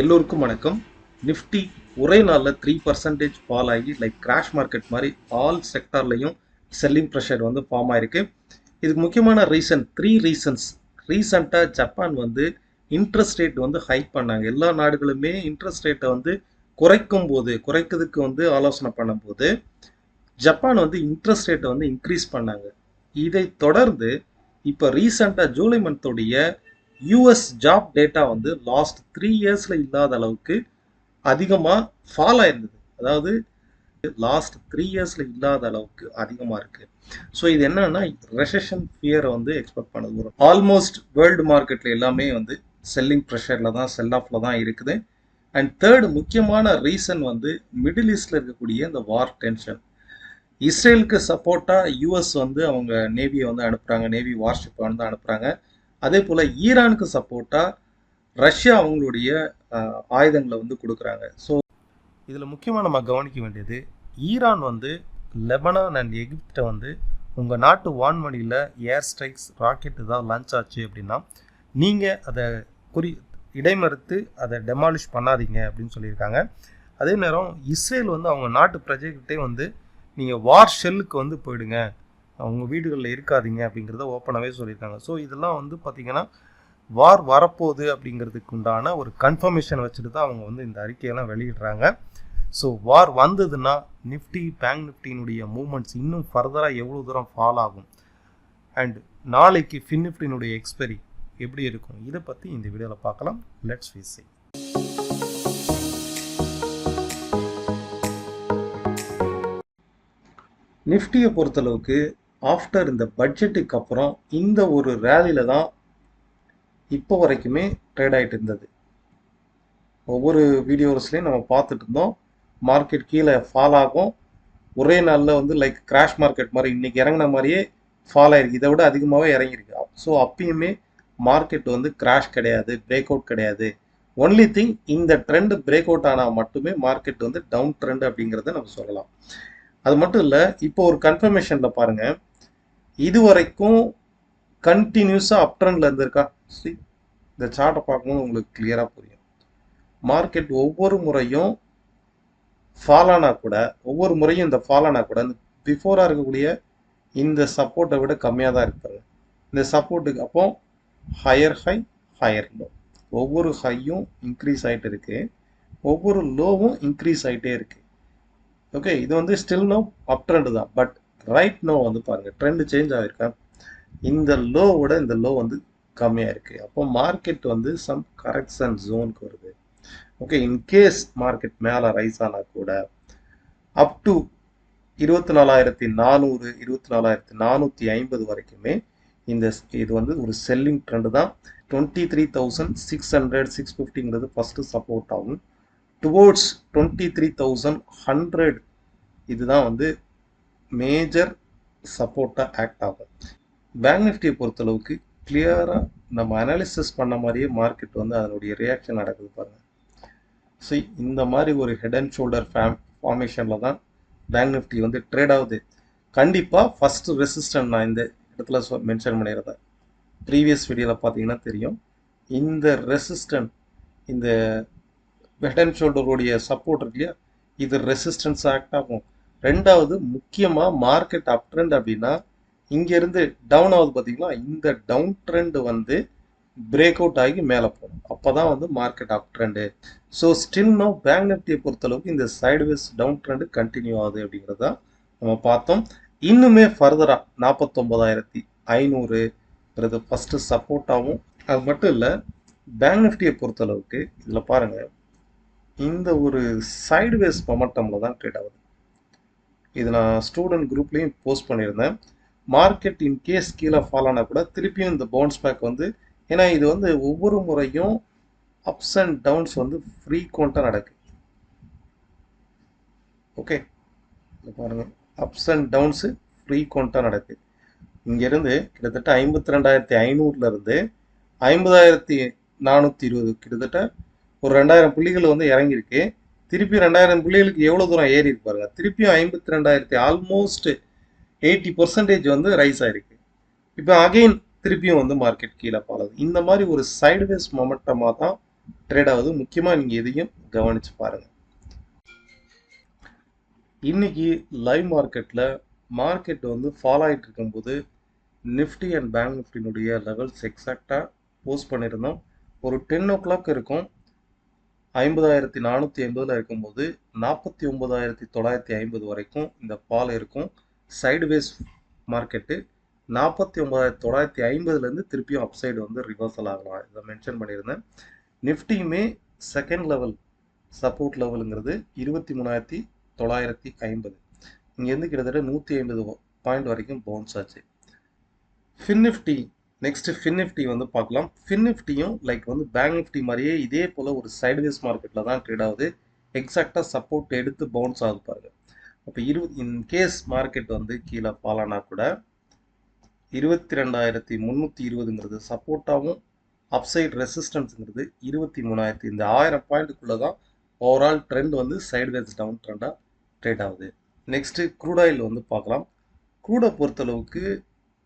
எல்லோருக்கும் வணக்கம். நிஃப்டி ஒரே நாளில் த்ரீ பர்சன்டேஜ் ஃபால் ஆகி லைக் கிராஷ் மார்க்கெட் மாதிரி ஆல் செக்டார்லையும் செல்லிங் ப்ரெஷர் வந்து ஃபார்ம் ஆயிருக்கு. இதுக்கு முக்கியமான ரீசன் த்ரீ ரீசன்ஸ் ரீசண்டாக ஜப்பான் வந்து இன்ட்ரெஸ்ட் ரேட் வந்து ஹைக் பண்ணாங்க. எல்லா நாடுகளுமே இன்ட்ரெஸ்ட் ரேட்டை வந்து குறைக்கும் போது குறைக்கிறதுக்கு வந்து ஆலோசனை பண்ணும்போது ஜப்பான் வந்து இன்ட்ரெஸ்ட் ரேட்டை வந்து இன்க்ரீஸ் பண்ணாங்க. இதை தொடர்ந்து இப்போ ரீசண்டாக ஜூலை மந்தோடைய யூஎஸ் ஜாப் டேட்டா வந்து லாஸ்ட் த்ரீ இயர்ஸில் இல்லாத அளவுக்கு அதிகமாக ஃபால் ஆயிருந்தது. அதாவது லாஸ்ட் த்ரீ இயர்ஸில் இல்லாத அளவுக்கு அதிகமாக இருக்குது ஸோ இது என்னன்னா ரெசஷன் ஃபியரை வந்து எக்ஸ்பெக்ட் பண்ணது. ஒரு ஆல்மோஸ்ட் வேர்ல்டு மார்க்கெட்டில் எல்லாமே வந்து செல்லிங் ப்ரெஷரில் தான் செல் ஆஃபில் தான் இருக்குது. அண்ட் தேர்டு முக்கியமான ரீசன் வந்து மிடில் ஈஸ்டில் இருக்கக்கூடிய இந்த வார் டென்ஷன் இஸ்ரேலுக்கு சப்போர்ட்டாக யூஎஸ் வந்து அவங்க நேவியை வந்து அனுப்புகிறாங்க நேவி வார்ஷிப்பை வந்து அனுப்புகிறாங்க அதே போல் ஈரானுக்கு சப்போர்ட்டாக ரஷ்யா அவங்களுடைய ஆயுதங்களை வந்து கொடுக்குறாங்க. ஸோ இதில் முக்கியமாக நம்ம கவனிக்க வேண்டியது ஈரான் வந்து லெபனான் அண்ட் எகிப்தை வந்து உங்கள் நாட்டு வான்வழியில் ஏர் ஸ்ட்ரைக்ஸ் ராக்கெட் தான் லான்ச் ஆச்சு அப்படின்னா நீங்கள் அதை குறி இடைமறுத்து அதை டெமாலிஷ் பண்ணாதீங்க அப்படின்னு சொல்லியிருக்காங்க. அதே நேரம் இஸ்ரேல் வந்து அவங்க நாட்டு பிரஜைகிட்டே வந்து நீங்கள் வார் ஷெல்லுக்கு வந்து போயிடுங்க. அவங்க வீடுகளில் இருக்காதீங்க அப்படிங்கிறத ஓப்பனாகவே சொல்லியிருக்காங்க. ஸோ இதெல்லாம் வந்து பார்த்திங்கன்னா வார் வரப்போகுது அப்படிங்கிறதுக்கு உண்டான ஒரு கன்ஃபர்மேஷன் வச்சுட்டு தான் அவங்க வந்து இந்த அறிக்கையெல்லாம் வெளியிடுறாங்க. ஸோ வார் வந்ததுன்னா நிஃப்டி பேங்க் நிஃப்டியினுடைய மூமெண்ட்ஸ் இன்னும் ஃபர்தராக எவ்வளோ தூரம் ஃபால் ஆகும்? அண்ட் நாளைக்கு ஃபின் நிஃப்டியினுடைய எக்ஸ்பெரி எப்படி இருக்கும்? இதை பற்றி இந்த வீடியோவில் பார்க்கலாம். லெட்ஸ் வி நிஃப்டியை பொறுத்தளவுக்கு ஆஃப்டர் இந்த பட்ஜெட்டுக்கு அப்புறம் இந்த ஒரு ரேலியில் தான் இப்போ வரைக்குமே ட்ரேட் ஆகிட்டு இருந்தது. ஒவ்வொரு வீடியோஸ்லையும் நம்ம பார்த்துட்டு இருந்தோம். மார்க்கெட் கீழே ஃபால் ஆகும். ஒரே நாளில் வந்து லைக் கிராஷ் மார்க்கெட் மாதிரி இன்றைக்கி இறங்கின மாதிரியே ஃபால் ஆகிருக்கு இதை விட அதிகமாகவே இறங்கியிருக்கு. ஸோ அப்பயுமே மார்க்கெட் வந்து கிராஷ் கிடையாது பிரேக் அவுட் கிடையாது. ஒன்லி திங் இந்த ட்ரெண்டு பிரேக் அவுட் ஆனால் மட்டுமே மார்க்கெட் வந்து டவுன் ட்ரெண்ட் அப்படிங்கிறத நம்ம சொல்லலாம். அது மட்டும் இல்லை இப்போ ஒரு கன்ஃபர்மேஷனில் பாருங்கள் இது வரைக்கும் கண்டினியூஸாக அப் ட்ரெண்டில் இருந்திருக்கா? இந்த சார்ட்டை பார்க்கும்போது உங்களுக்கு கிளியராக புரியும். மார்க்கெட் ஒவ்வொரு முறையும் ஃபால் கூட ஒவ்வொரு முறையும் இந்த ஃபால் ஆனால் கூட இந்த பிஃபோராக இருக்கக்கூடிய இந்த சப்போர்ட்டை விட கம்மியாக தான் இருப்பாங்க இந்த சப்போர்ட்டுக்கு அப்போ ஹையர் ஹை ஹையர் லோ ஒவ்வொரு ஹையும் இன்க்ரீஸ் ஆகிட்டு இருக்கு. ஒவ்வொரு லோவும் இன்க்ரீஸ் ஆகிட்டே இருக்கு. ஓகே இது வந்து ஸ்டில் நோ அப் ட்ரெண்ட் தான். பட் ரைட் நோ வந்து பாருங்க ட்ரெண்ட் சேஞ்ச் ஆகிருக்கா இந்த லோவோட இந்த லோ வந்து கம்மியாக இருக்கு அப்போ மார்க்கெட் வந்து சம் கரெக்ஷன் ஜோனுக்கு வருது. ஓகே இன்கேஸ் மார்க்கெட் மேலே ரைஸ் ஆனால் கூட அப் டு இருபத்தி நாலாயிரத்தி நானூறு இருபத்தி நாலாயிரத்தி நானூற்றி ஐம்பது வரைக்குமே இந்த இது வந்து ஒரு செல்லிங் ட்ரெண்டு தான். Twenty three thousand six hundred six ஃபிஃப்டிங்கிறது first support ஆகும். Towards twenty three thousand hundred இதுதான் வந்து மேஜர் சப்போர்ட்டாக ஆக்ட் ஆகும். பேங்க் நிஃப்டியை பொறுத்தளவுக்கு கிளியராக நம்ம அனாலிசிஸ் பண்ண மாதிரியே மார்க்கெட் வந்து அதனுடைய ரியாக்ஷன் நடக்குது பாருங்கள் ஸோ இந்த மாதிரி ஒரு ஹெட் அண்ட் ஷோல்டர் ஃபேம் ஃபார்மேஷனில் தான் பேங்க் நிஃப்டி வந்து ட்ரேட் ஆகுது. கண்டிப்பாக ஃபஸ்ட்டு ரெசிஸ்டன்ட் நான் இந்த இடத்துல சொ மென்ஷன் பண்ணிடுறத ப்ரீவியஸ் வீடியோவில் பார்த்தீங்கன்னா தெரியும். இந்த ரெசிஸ்டன்ட் இந்த ஹெட் அண்ட் ஷோல்டருடைய சப்போர்ட் இருக்கு இல்லையா? இது ரெசிஸ்டன்ஸ் ஆக்ட் ஆகும். ரெண்டாவது முக்கியமாக மார்க்கெட் அப் ட்ரெண்ட் அப்படின்னா இங்கேருந்து டவுன் ஆகுது பார்த்தீங்களா இந்த டவுன் ட்ரெண்ட் வந்து பிரேக் அவுட் ஆகி மேலே போகும். அப்போ தான் வந்து market up trend so still now bank நிஃப்டியை பொறுத்தளவுக்கு இந்த சைடுவேஸ் டவுன் ட்ரெண்டு கண்டினியூ ஆகுது அப்படிங்கிறத நம்ம பார்த்தோம். இன்னுமே ஃபர்தராக நாற்பத்தொம்பதாயிரத்தி ஐநூறுங்கிறது ஃபஸ்ட்டு சப்போர்ட்டாகவும் அது மட்டும் இல்லை பேங்க் நிஃப்டியை பொறுத்தளவுக்கு இதில் பாருங்கள் இந்த ஒரு சைடுவேஸ் மொமெண்டமில் தான் ட்ரேட் ஆகுது. இது நான் ஸ்டூடெண்ட் குரூப்லேயும் போஸ்ட் பண்ணியிருந்தேன். மார்க்கெட் இன் கேஸ் கீழே ஃபால் ஆனால் கூட திருப்பியும் இந்த பவுன்ஸ் பேக் வந்து ஏன்னா இது வந்து ஒவ்வொரு முறையும் அப்ஸ் அண்ட் டவுன்ஸ் வந்து ஃப்ரீக்வெண்ட்டாக நடக்குது ஓகே பாருங்கள் அப்ஸ் அண்ட் டவுன்ஸு ஃப்ரீக்வெண்ட்டாக நடக்குது இங்கேருந்து கிட்டத்தட்ட ஐம்பத்தி ரெண்டாயிரத்தி ஐநூறுலேருந்து ஐம்பதாயிரத்தி நானூற்றி இருபது கிட்டத்தட்ட ஒரு ரெண்டாயிரம் புள்ளிகள் வந்து இறங்கியிருக்கு. திருப்பி ரெண்டாயிரம் புள்ளிகளுக்கு எவ்வளோ தூரம் ஏறி இருப்பாருங்க பாருங்க. திருப்பியும் ஐம்பத்தி ரெண்டாயிரத்தி ஆல்மோஸ்ட் எயிட்டி பர்சன்டேஜ் வந்து ரைஸ் ஆயிருக்கு. இப்போ அகெயின் திருப்பியும் வந்து மார்க்கெட் கீழே போகுது இந்த மாதிரி ஒரு சைடுவேஸ் மொமெண்டமாக தான் ட்ரேட் ஆகுது. முக்கியமாக நீங்கள் எதையும் கவனித்து பாருங்கள் இன்னைக்கு லைவ் மார்க்கெட்டில் மார்க்கெட் வந்து ஃபாலோ ஆகிட்டு இருக்கும்போது நிஃப்டி அண்ட் பேங்க் நிஃப்டினுடைய லெவல்ஸ் எக்ஸாக்டாக போஸ்ட் பண்ணியிருந்தோம். ஒரு டென் ஓ கிளாக் இருக்கும். ஐம்பதாயிரத்தி நானூற்றி ஐம்பதில் இருக்கும்போது நாற்பத்தி ஒம்பதாயிரத்தி தொள்ளாயிரத்தி ஐம்பது வரைக்கும் இந்த பால் இருக்கும். சைடுவேஸ் மார்க்கெட்டு நாற்பத்தி ஒம்பதாயிரத்தி தொள்ளாயிரத்தி ஐம்பதுலேருந்து திருப்பியும் அப்சைடு வந்து ரிவர்சல் ஆகலாம். இதை மென்ஷன் பண்ணியிருந்தேன். நிஃப்டியுமே செகண்ட் லெவல் சப்போர்ட் லெவலுங்கிறது இருபத்தி மூணாயிரத்தி தொள்ளாயிரத்தி ஐம்பது. இங்கேருந்து கிட்டத்தட்ட நூற்றி ஐம்பது பாயிண்ட் வரைக்கும் பவுன்ஸ் ஆச்சு. Fin Nifty next Fin Nifty வந்து பார்க்கலாம். ஃபின் நிஃப்டியும் லைக் வந்து பேங்க் நிஃப்டி மாதிரியே இதே போல் ஒரு சைடுவேஸ் மார்க்கெட்டில் தான் ட்ரேட் ஆகுது. எக்ஸாக்டாக சப்போர்ட் எடுத்து பவுன்ஸ் ஆகுது பாருங்க. அப்போ இருபது இன்கேஸ் மார்க்கெட் வந்து கீழே ஃபாலானா கூட இருபத்தி ரெண்டாயிரத்தி முந்நூற்றி இருபதுங்கிறது சப்போர்ட்டாகவும் அப்சைட் ரெசிஸ்டன்ஸுங்கிறது இருபத்தி மூணாயிரத்தி இந்த ஆயிரம் பாயிண்ட்டுக்குள்ளே தான் ஓவரால் ட்ரெண்ட் வந்து சைடுவேஸ் டவுன் ட்ரெண்டாக ட்ரேட் ஆகுது. நெக்ஸ்ட்டு க்ரூட் ஆயில் வந்து பார்க்கலாம். க்ரூடை பொறுத்தளவுக்கு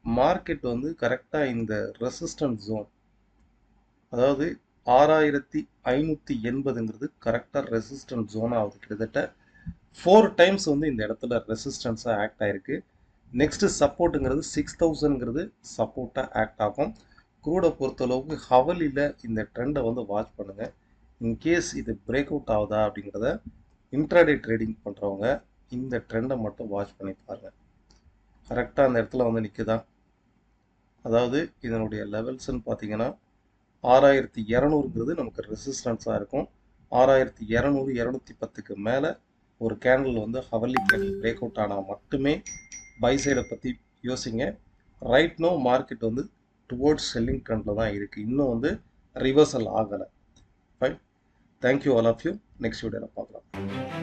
மார்க்கெட் வந்து கரெக்டாக இந்த ரெசிஸ்டன்ஸ் ஜோன் அதாவது ஆறாயிரத்தி ஐநூற்றி எண்பதுங்கிறது கரெக்டாக ரெசிஸ்டன்ஸ் ஜோன் ஆகுது. கிட்டத்தட்ட ஃபோர் டைம்ஸ் வந்து இந்த இடத்துல ரெசிஸ்டன்ஸாக ஆக்ட் ஆகிருக்கு நெக்ஸ்ட்டு சப்போர்ட்டுங்கிறது சிக்ஸ் தௌசண்ட்ங்கிறது சப்போர்ட்டாக ஆக்ட் ஆகும். குரூடை பொறுத்தளவுக்கு ஹவலியில் இந்த ட்ரெண்டை வந்து வாட்ச் பண்ணுங்கள் இன்கேஸ் இது பிரேக் அவுட் ஆகுதா அப்படிங்கிறத இன்ட்ராடே ட்ரேடிங் பண்ணுறவங்க இந்த ட்ரெண்டை மட்டும் வாட்ச் பண்ணி பாருங்கள் கரெக்டாக அந்த இடத்துல வந்து நிற்குதா அதாவது இதனுடைய லெவல்ஸ்ன்னு பார்த்தீங்கன்னா ஆறாயிரத்தி இரநூறுங்கிறது நமக்கு ரெசிஸ்டன்ஸாக இருக்கும். ஆறாயிரத்தி இரநூறு இரநூத்தி பத்துக்கு மேலே ஒரு கேண்டில் வந்து ஹவர்லி கேண்டில் பிரேக் அவுட் ஆனால் மட்டுமே பை சைடை பற்றி யோசிங்க. ரைட் நோ மார்க்கெட் வந்து டுவோர்ட்ஸ் செல்லிங் ட்ரெண்டில் தான் இருக்குது இன்னும் வந்து ரிவர்சல் ஆகலை. Fine thank you all of you next வீடியோவில் பார்க்கலாம்.